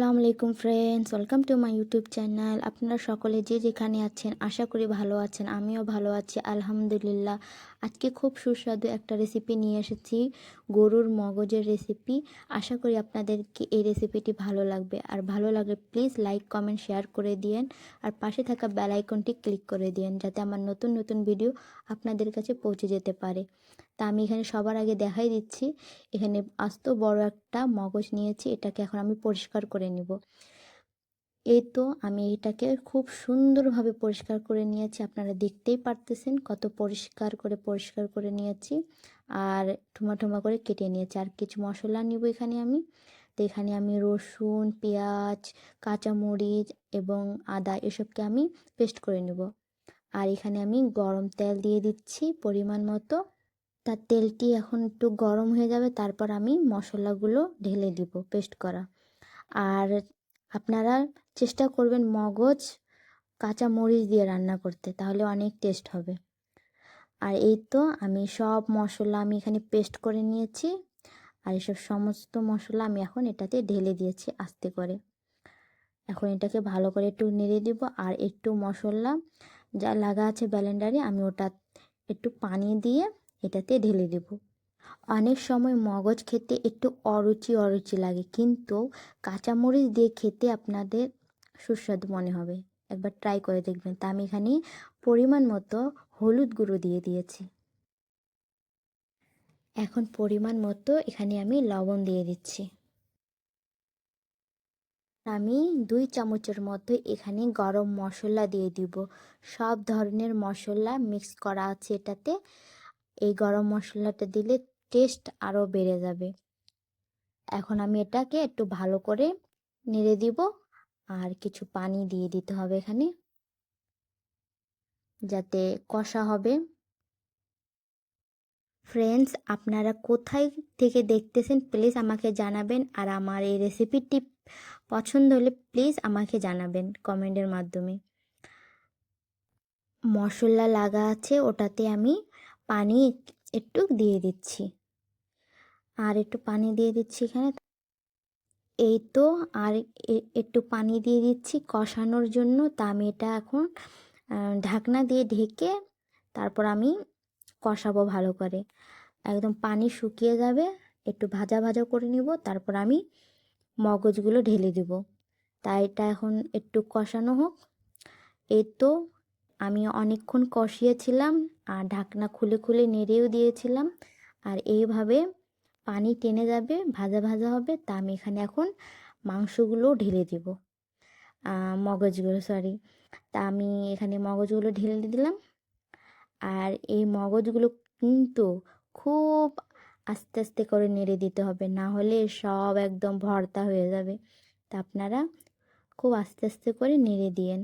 আসসালামু আলাইকুম friends welcome to my YouTube channel আপনারা সকলে যে যেখানে আছেন, আশা করি ভালো আছেন, আমিও ভালো আছি, আলহামদুলিল্লাহ। আজকে খুব সুস্বাদু একটা রেসিপি নিয়ে এসেছি। গরুর মগজের রেসিপি আশা করি আপনাদেরকে এই রেসিপিটি ভালো লাগবে। আর ভালো লাগলে প্লিজ লাইক কমেন্ট শেয়ার করে দিয়েন। আর পাশে থাকা বেল আইকনটি ক্লিক করে দিয়েন, যাতে আমার নতুন নতুন ভিডিও আপনাদের কাছে পৌঁছে যেতে পারে। তা আমি এখানে সবার আগে দেখাই দিচ্ছি। এখানে আস্ত বড় একটা মগজ নিয়েছি। এটাকে এখন আমি পরিষ্কার করে নিব। এই তো আমি এটাকে খুব সুন্দরভাবে পরিষ্কার করে নিয়েছি। আপনারা দেখতেই পারতেছেন কত পরিষ্কার করে পরিষ্কার করে নিয়েছি। আর ঠুমা ঠুমা করে কেটে নিয়েছি। আর কিছু মশলা নিব এখানে আমি। তো এখানে আমি রসুন, পেঁয়াজ, কাঁচামরিচ এবং আদা এসবকে আমি পেস্ট করে নেব। আর এখানে আমি গরম তেল দিয়ে দিচ্ছি পরিমাণ মতো। তার তেলটি এখন একটু গরম হয়ে যাবে, তারপর আমি মশলাগুলো ঢেলে দিব পেস্ট করা। আর আপনারা চেষ্টা করবেন মগজ, কাঁচা মরিচ দিয়ে রান্না করতে, তাহলে অনেক টেস্ট হবে। আর এই তো আমি সব মশলা আমি এখানে পেস্ট করে নিয়েছি, আর এসব সমস্ত মশলা আমি এখন এটাতে ঢেলে দিয়েছি আস্তে করে। এখন এটাকে ভালো করে একটু নেড়ে দিব, আর একটু মশলা যা লাগা আছে ব্যালেন্ডারে আমি ওটা একটু পানি দিয়ে এটাতে ঢেলে দেব। অনেক সময় মগজ খেতে একটু অরুচি অরুচি লাগে, কিন্তু কাঁচামরিচ দিয়ে খেতে আপনাদের সুস্বাদু মনে হবে। একবার ট্রাই করে দেখবেন। তা আমি এখানে পরিমাণ মতো হলুদ গুঁড়ো দিয়ে দিয়েছি। এখন পরিমাণ মতো এখানে আমি লবণ দিয়ে দিচ্ছি। আমি দুই চামচের মতো এখানে গরম মশলা দিয়ে দিব। সব ধরনের মশলা মিক্স করা আছে এটাতে। এই গরম মশলাটা দিলে টেস্ট আরও বেড়ে যাবে। এখন আমি এটাকে একটু ভালো করে নেড়ে দিব। আর কিছু পানি দিয়ে দিতে হবে এখানে, যাতে কষা হবে। ফ্রেন্ডস আপনারা কোথায় থেকে দেখতেছেন প্লিজ আমাকে জানাবেন। আর আমার এই রেসিপিটি পছন্দ হলে প্লিজ আমাকে জানাবেন কমেন্টের মাধ্যমে। মশলা লাগা আছে, ওটাতে আমি পানি একটু দিয়ে দিচ্ছি। আর একটু পানি দিয়ে দিচ্ছি এখানে। এই তো, আর একটু পানি দিয়ে দিচ্ছি কষানোর জন্য। তা আমি এটা এখন ঢাকনা দিয়ে ঢেকে তারপর আমি কষাবো ভালো করে। একদম পানি শুকিয়ে যাবে, একটু ভাজা ভাজা করে নিব, তারপর আমি মগজগুলো ঢেলে দিব। তাই এটা এখন একটু কষানো হোক। এই তো, আমি অনেকক্ষণ কষিয়েছিলাম আর ঢাকনা খুলে খুলে নেড়েও দিয়েছিলাম। আর এইভাবে পানি টেনে যাবে, ভাজা ভাজা হবে, তা আমি এখানে এখন মাংসগুলো ঢেলে দেব। মগজগুলো সরি তা আমি এখানে মগজগুলো ঢেলে দিলাম। আর এই মগজগুলো কিন্তু খুব আস্তে আস্তে করে নেড়ে দিতে হবে, না হলে সব একদম ভর্তা হয়ে যাবে। তা আপনারা খুব আস্তে আস্তে করে নেড়ে দিয়েন।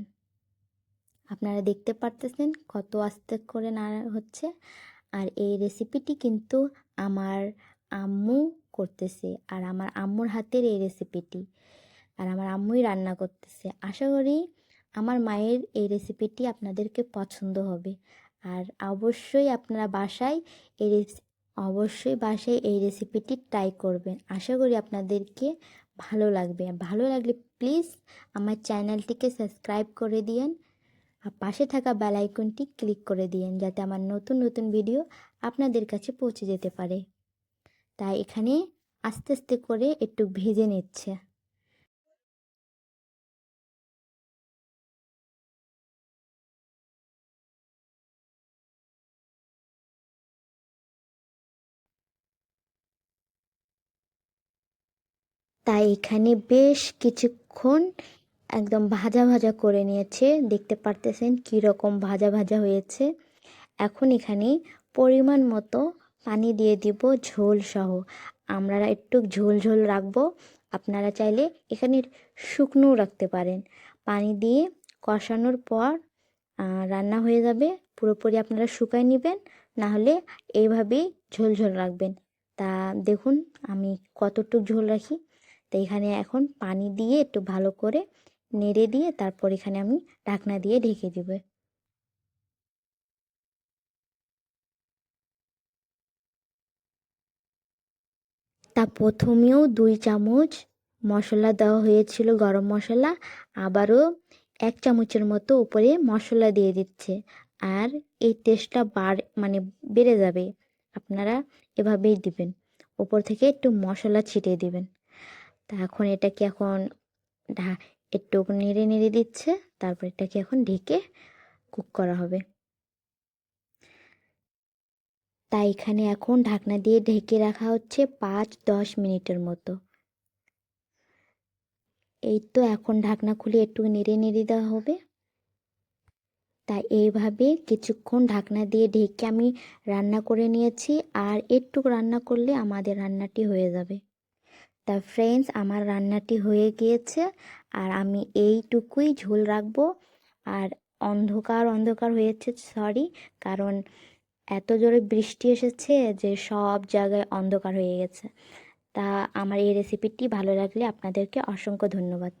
আপনারা দেখতে পারতেছেন কত আস্তে করে নাড়া হচ্ছে। আর এই রেসিপিটি কিন্তু আমার আম্মু করতেছে আর আমার আম্মুর হাতের এই রেসিপিটি আর আমার আম্মুই রান্না করতেছে। আশা করি আমার মায়ের এই রেসিপিটি আপনাদেরকে পছন্দ হবে। আর অবশ্যই আপনারা বাসায় এই অবশ্যই বাসায় এই রেসিপিটি ট্রাই করবেন। আশা করি আপনাদেরকে ভালো লাগবে। ভালো লাগলে প্লিজ আমার চ্যানেলটিকে সাবস্ক্রাইব করে দিয়েন আর পাশে থাকা বেল আইকনটি ক্লিক করে দিয়েন যাতে আমার নতুন নতুন ভিডিও আপনাদের কাছে পৌঁছে যেতে পারে। তাই এখানে আস্তে আস্তে করে একটু ভেজে নিচ্ছে। তাই এখানে বেশ কিছুক্ষণ একদম ভাজা ভাজা করে নিয়েছে। দেখতে পারতেছেন কীরকম ভাজা ভাজা হয়েছে। এখন এখানে পরিমাণ মতো পানি দিয়ে দিব ঝোল সহ। আমরা একটু ঝোল ঝোল রাখব। আপনারা চাইলে এখানে শুকনো রাখতে পারেন। পানি দিয়ে কষানোর পর রান্না হয়ে যাবে। পুরোপুরি আপনারা শুকাই নেবেন। নাহলে এইভাবেই ঝোল ঝোল রাখবেন। তা দেখুন, আমি কতটুক ঝোল রাখি। তো এখানে এখন পানি দিয়ে একটু ভালো করে নেড়ে দিয়ে তারপর এখানে আমি ঢাকনা দিয়ে ঢেকে দেবো। তা প্রথমেও দুই চামচ মশলা দেওয়া হয়েছিল গরম মশলা, আবারও এক চামচের মতো উপরে মশলা দিয়ে দিচ্ছে। আর এই টেস্টটা বার মানে বেড়ে যাবে। আপনারা এভাবেই দিবেন। ওপর থেকে একটু মশলা ছিটিয়ে দিবেন। তা এখন এটাকে এখন একটু নেড়ে নেড়ে দিচ্ছে। তারপর এটাকে এখন ঢেকে কুক করা হবে। তাই এখানে এখন ঢাকনা দিয়ে ঢেকে রাখা হচ্ছে পাঁচ, দশ মিনিটের মতো। এই তো এখন ঢাকনা খুলে একটু নেড়ে নেড়ে দেওয়া হবে। তাই এইভাবে কিছুক্ষণ ঢাকনা দিয়ে ঢেকে আমি রান্না করে নিয়েছি আর একটু রান্না করলে আমাদের রান্নাটি হয়ে যাবে। তা ফ্রেন্ডস আমার রান্নাটি হয়ে গিয়েছে আর আমি এইটুকুই ঝোল রাখব। আর অন্ধকার অন্ধকার হয়েছে সরি কারণ এত জোরে বৃষ্টি এসেছে যে সব জায়গায় অন্ধকার হয়ে গেছে। তা আমার এই রেসিপিটি ভালো লাগলে আপনাদেরকে অসংখ্য ধন্যবাদ।